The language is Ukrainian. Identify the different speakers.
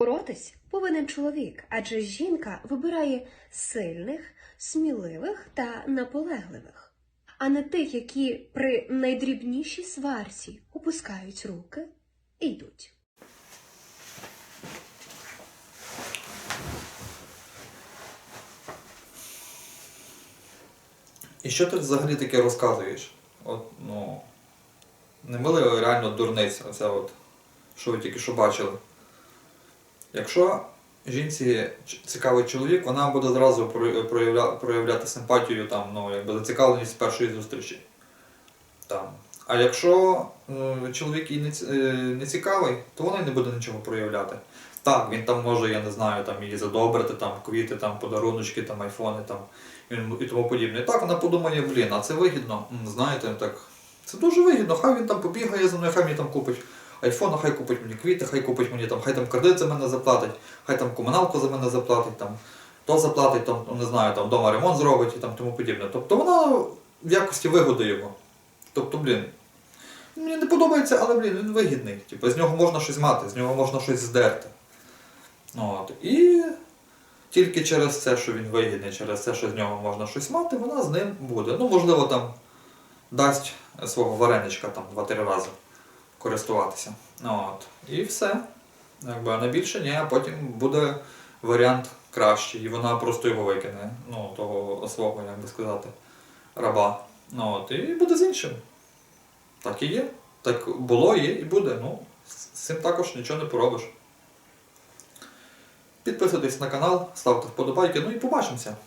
Speaker 1: Боротись повинен чоловік, адже жінка вибирає сильних, сміливих та наполегливих, а не тих, які при найдрібнішій сварці опускають руки і йдуть.
Speaker 2: І що ти взагалі таке розказуєш? От, ну, не мили реально дурниця, оце от, що ви тільки що бачили. Якщо жінці цікавий чоловік, вона буде зразу проявля, проявляти симпатію, там, ну, якби зацікавленість першої зустрічі. Там. А якщо е, чоловік їй не, е, не цікавий, то вона й не буде нічого проявляти. Так, він там може, я не знаю, там її задобрити, там квіти, там подаруночки, там айфони там, і тому подібне. Так вона подумає, блін, а це вигідно. Знаєте, так. Це дуже вигідно, хай він там побігає за мною, хай мені там купить айфон, хай купить мені квіти, хай купить мені там, хай там кредит за мене заплатить, хай там комуналку за мене заплатить, там, то заплатить, там, ну, не знаю, там вдома ремонт зробить і там тому подібне. Тобто вона в якості вигоди його. Тобто, блін, мені не подобається, але блін, він вигідний. Типу, з нього можна щось мати, з нього можна щось здерти. От. І тільки через це, що він вигідний, через це, що з нього можна щось мати, вона з ним буде. Ну, можливо, там дасть свого вареничка там два-три рази користуватися. От. І все. Якби, на більше ні, а потім буде варіант кращий, і вона просто його викине, ну, того свого, як би сказати, раба. Ну, от, і буде з іншим. Так і є. Так було, є і буде. Ну, з цим також нічого не поробиш. Підписуйтесь на канал, ставте вподобайки, ну і побачимося.